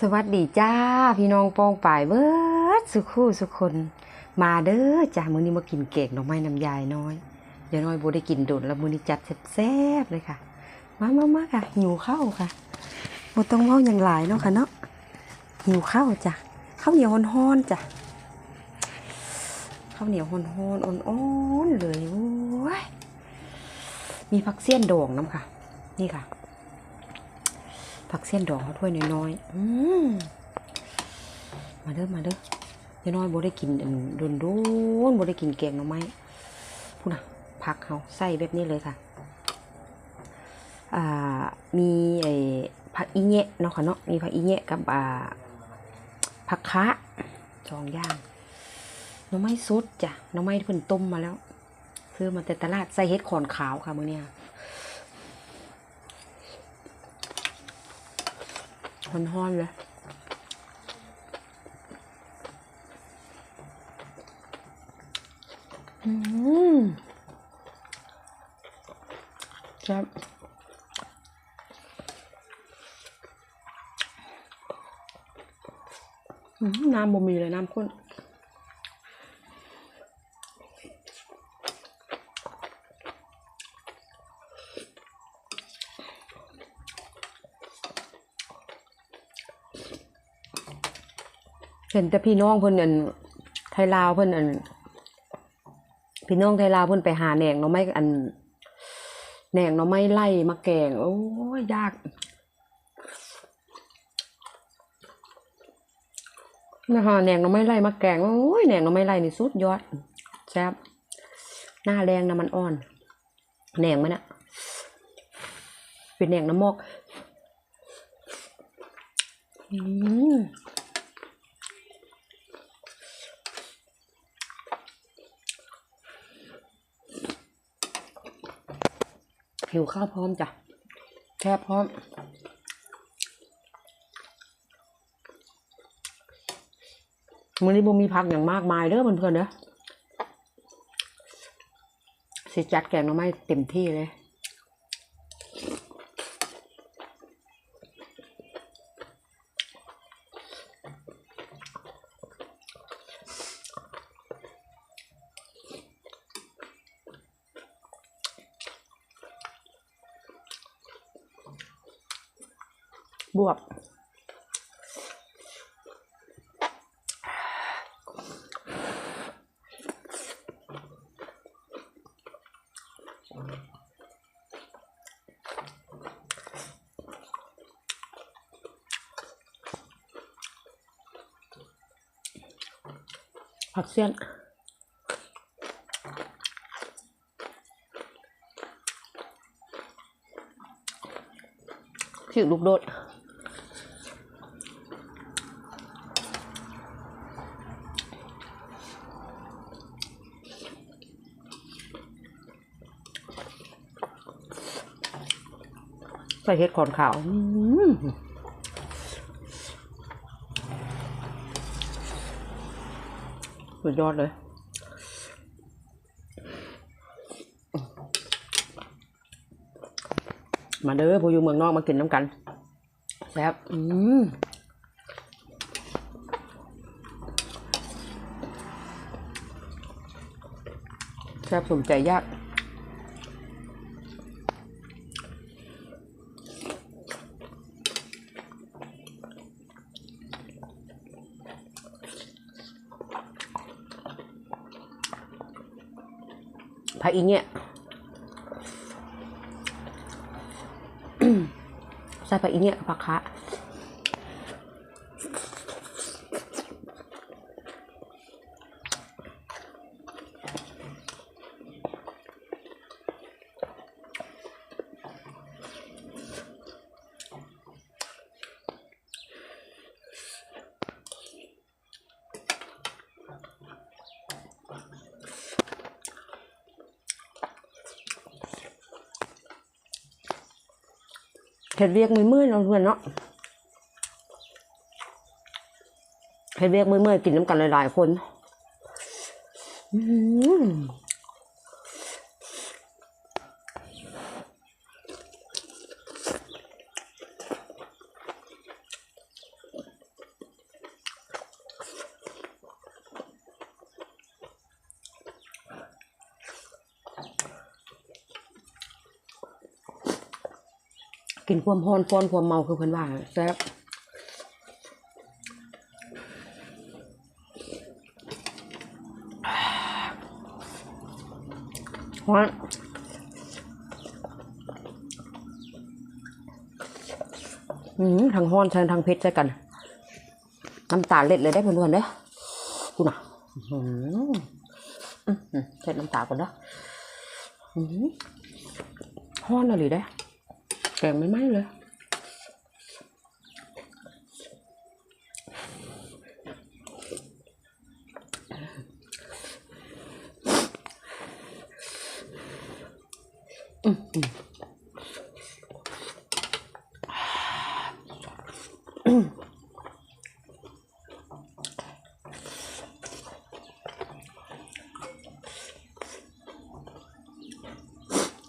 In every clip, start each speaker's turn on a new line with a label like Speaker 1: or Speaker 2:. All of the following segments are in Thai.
Speaker 1: สวัสดีจ้า พี่น้องปองป่ายเบิดสุคู่สุคน มาเด้อจ้ามื้อนี้มากินเกกหน่อไม้น้ำยายน้อยยายวน้อยโบได้กินโดดแล้วมื้อนี้จัดแซ่บๆเลยค่ะ มามามาค่ะหิวข้าวค่ะโบต้องเว้าหยังหลายเนาะค่ะเนาะหิวข้าวจ้ะข้าวเหนียวฮ้อนๆจ้ะข้าวเหนียวฮ้อนๆอ่อนๆเลยโอ้ยมีผักเสี้ยนโดองน้ำค่ะ นี่ค่ะ ผักเส้นดองเขาถ้วยน้อยๆอืมมาเด้อมาเด้อยายน้อยบ่ได้กินอันโดนโดนบ่ได้กินแกงหน่อไม้พูดนะผักเขาใส่แบบนี้เลยค่ะ อ่า มีไอ้ผักอีแงะเนาะค่ะเนาะ มีผักอีแงะกับอ่าผักคะสองอย่างหน่อไม้สดจ้ะหน่อไม้ที่เพิ่นต้มมาแล้วซื้อมาแต่ตลาดใส่เห็ดขอนขาวค่ะมื้อเนี้ย ห้อนๆเลยอืมครับน้ำบ่มีเลยน้ำข้น เห็นแต่พี่น้องเพิ่นอันไทยลาวเพิ่นอันพี่น้องไทยลาวเพิ่นไปหาแหนงหน่อไม้อันแหนงหน่อไม้ไล่มาแกง โอ้ยากนะคะแหนงหน่อไม้ไล่มาแกงโอ้ยแหนงหน่อไม้ไล่นี่สุดยอดแซ่บหน้าแรงนะมันอ่อนแหนงมันอะเป็นแหนงน้ำมอกอืม หิวข้าวพร้อมจ้ะแค่พร้อมมือนี้บ่มีผักอย่างมากมายเด้อเพื่อนๆเด้อสิจัดแกงหน่อไม้เต็มที่เลย บวบ ผักเสี้ยนผิวลูกโดดใส่เห็ดขอนขาว อื้อหือ สุดยอดเลย มาเด้อผู้อยู่เมืองนอกมากินน้ำกันแซ่บอืมแซ่บสมใจยาก ผักอีเนี่ เห็ดเวียกมือมือๆเราเพื่อนเนาะเห็ดเวียกมือมือๆกินน้ำกันหลายๆคน อืม กินความฮอนฟ้อนความเมาคือเพิ่นว่าแซ่บฮ้อนอืมทางฮ้อนใช้ทางเผ็ดใช่กัน น้ำตาลเล็ดเลยได้เพื่อนๆเด้อกูน่ะอื้อหืออื้อหือใส่น้ำตาก่อนเด้ออื้อหือฮ้อนอะไรได้ แกงไม่ไหม้เลย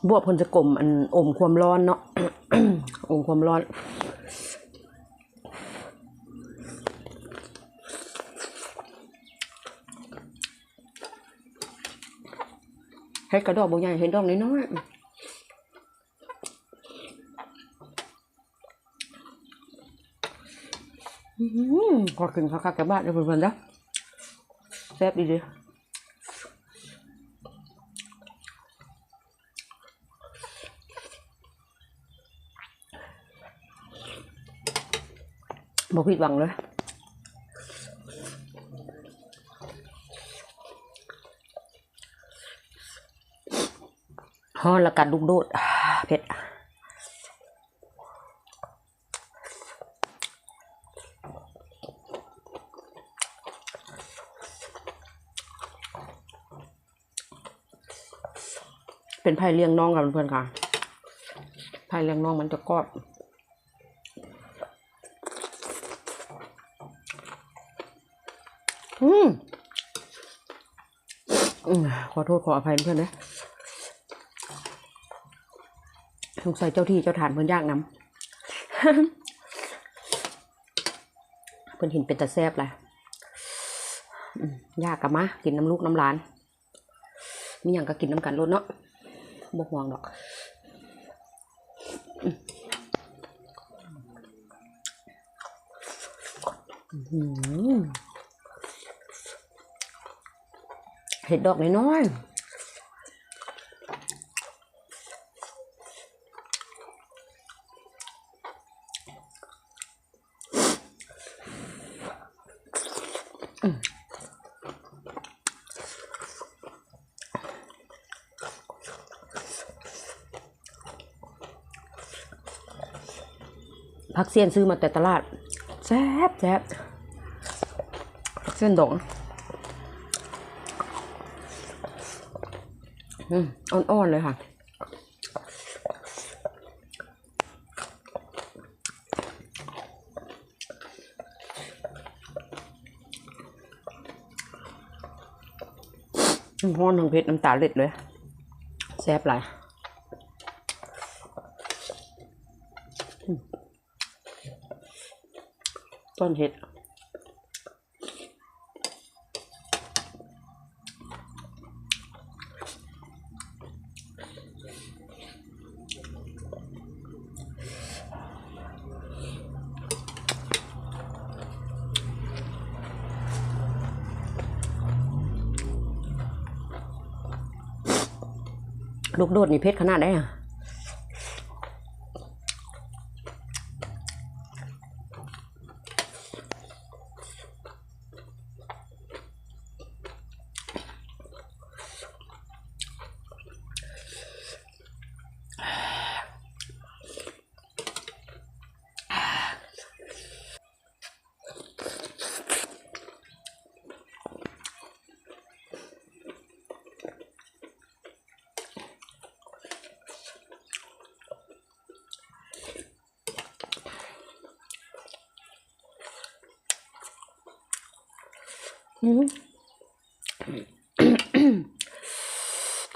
Speaker 1: บวบเพิ่นจะกลมอันอมความร้อนเนาะ อมความร้อนเฮ็ดกระดอกบางอย่างเห็นดอกน้อยๆอื้อหือขอกินข้าวๆกับบ้านเด้เพื่อนๆเด้อแซ่บดีเบอกผิดหวังเลยฮอนละกัดลูกโดดเผ็ดเป็นไผ่เลี้ยงน้องกับเพื่อนๆค่ะไผ่เลี้ยงน้องมันจะกรอบ อืมขอโทษขออภัยเพื่อนนะสงสัยเจ้าที่เจ้าฐานเพื่อนยากน้ำเพื่อนห็นเป็นตะแซบแหละยากกับมะกินน้ำลูกน้ำหลาน มีอย่างก็กินน้ำกันรถเนาะบกห่วงดอกอืมอื้อหือ เห็ดดอกน้อยผักเสียนซื้อมาแต่ตลาดแซ่บแซ่บเสียนดอง อ่อนๆเลยค่ะน้ำฮ้อนทั้งเผ็ดน้ำตาเล็ดเลย แซ่บหลายต้นเห็ด ลูกโดดนี่เพชรขนาดได้อะ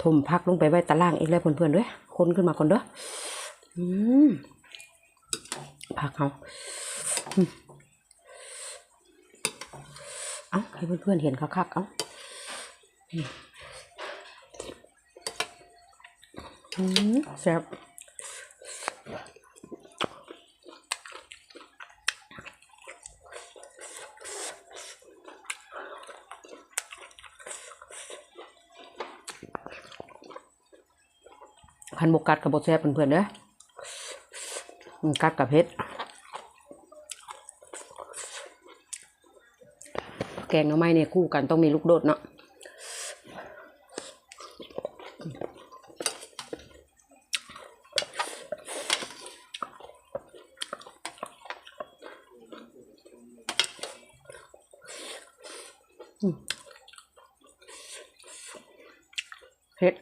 Speaker 1: ถมพักลงไปไว้ตารางอีกแล้วเพื่อนๆด้วยคนขึ้นมาคนเด้อพักเอาเอาให้เพื่อนๆเห็นคักๆเอาอืมอืมแซ่บ คันบกัดกับบแซ่บเพื่อนๆเด้อมันกัดกับเพชรแกงหน่อไม้เนี่ยคู่กันต้องมีลูกโดดเนาะเผ็ด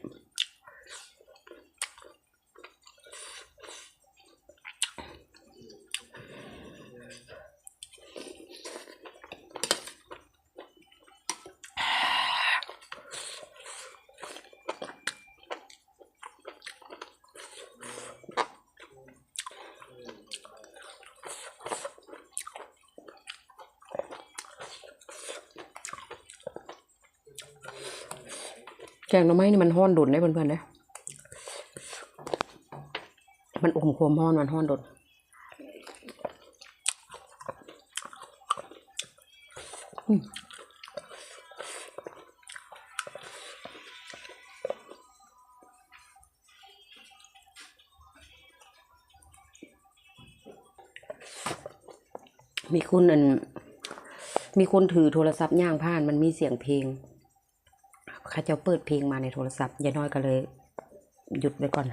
Speaker 1: แกงหน่อไม้นี่มันห้อนดุนได้เพื่อนๆนะมันอมความห้อนมันห้อนดุนอืมมีคนอันมีคนถือโทรศัพท์ย่างผ่านมันมีเสียงเพลง ข้าเจ้าเปิดเพลงมาในโทรศัพท์ยายน้อยก็เลย หยุดไว้ก่อน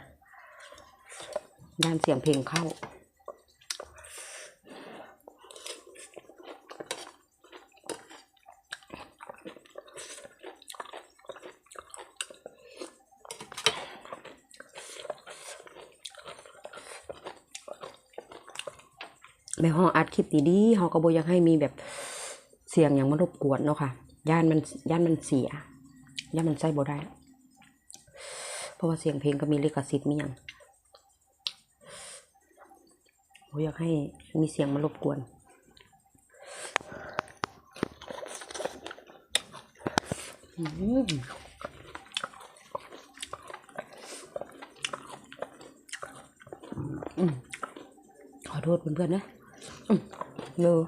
Speaker 1: ด้านเสียงเพลงเข้า แม่ห้องอัดคลิปดีๆเขาก็บอยากให้มีแบบเสียงอย่างมารบกวนเนาะค่ะ ย่านมันย่านมันเสีย ย่ามันใส่บ่ได้ เพราะว่าเสียงเพลงก็มีลิขสิทธิ์มีอย่างบอยากให้มีเสียงมารบกวนอืมอืมขอโทษเพื่อนๆนะเนอ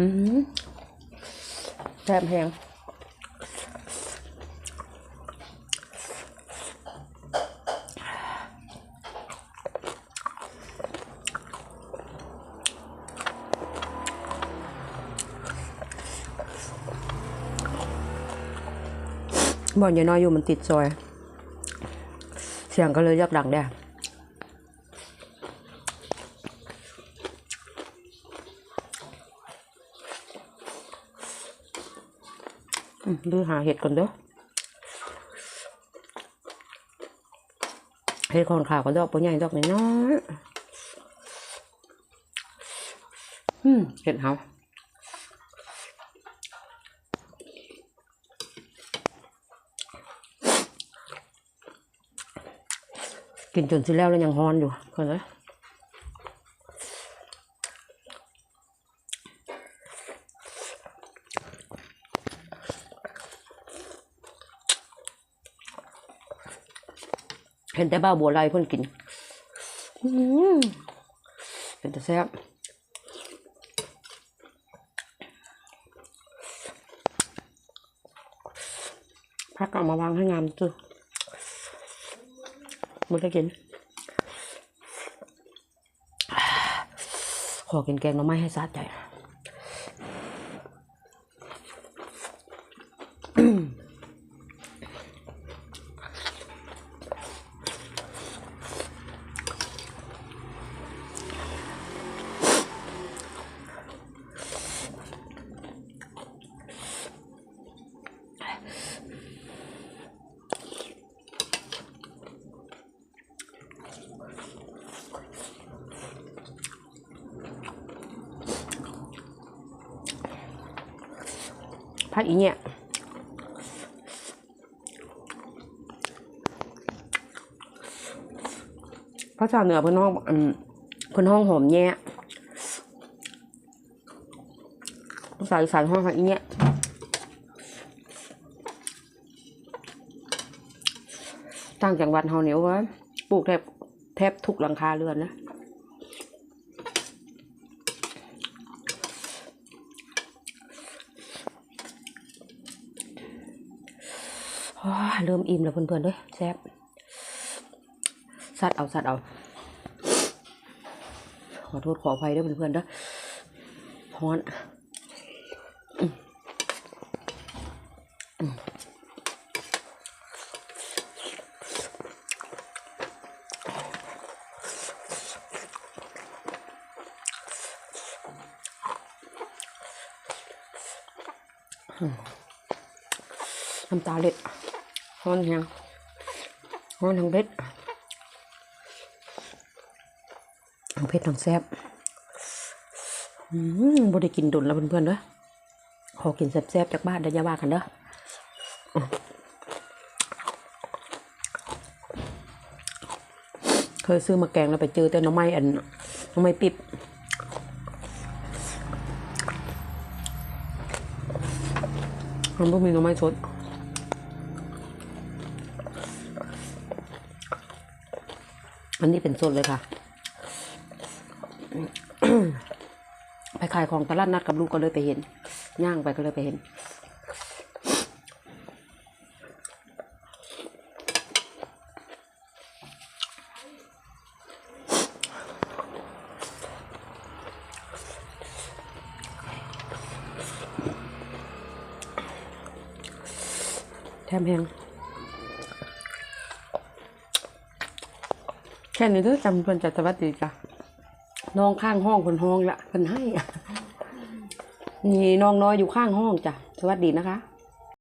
Speaker 1: แซ่บแพงบ่อนยายน้อยอยู่มันติดซอย เสียงก็เลยยักดังได้ ดูหาเห็ดก่อนเด้อเห็ดคอนขาวก็ดอกปใหญ่ดอกน้อยอืมเห็ดเขากินจนสิแล้วแล้วยังฮอนอยู่คนเลย เห็นแต่บ้าบัวลายเพิ่นกินเป็นแต่แซ่บพักเอามาวางให้งามจ้ะมึงได้กิน ขอกินแกงหน่อไม้ให้สะใจ พักเพราะชาวเหนือเพื่อนห้องเพื่อนห้องหอมแย่ภาษาอีสานห้องอะไรเงี้ยต่างจังหวัดเฮาเหนียววะปลูกแทบแทบทุกหลังคาเรือนนะ เริ่มอิ่มแล้วเพื่อนๆด้วยแซ่บสัดเอาสัดเอา ขอโทษขออภัยด้วยเพื่อนๆเด้อฮ้อนน้ำตาเล็ด อนแฮงฮ้อนทั้งเล็ดทั้งเผ็ดทั้งแซ่บอืมบ่ได้กินดุนแล้วเพื่อนๆเด้อขอกินแซ่บๆจากบ้านเดี๋ยวอย่าว่ากันเด้อะเคยซื้อมาแกงแล้วไปเจอแต่หน้ำไม้อันหน้ำไม้ปิบมันบ่มีหน้ำไม้สด อันนี้เป็นสดเลยค่ะ ไปขายของตลาดนัดกับลูกก็เลยไปเห็น ย่างไปก็เลยไปเห็นแถมแพงแค่นี้เด้อจำเพิ่นจะสวัสดีจ้ะน้องข้างห้องคนห้องละคนให้นี่น้องน้อยอยู่ข้างห้องจ้ะสวัสดีนะคะ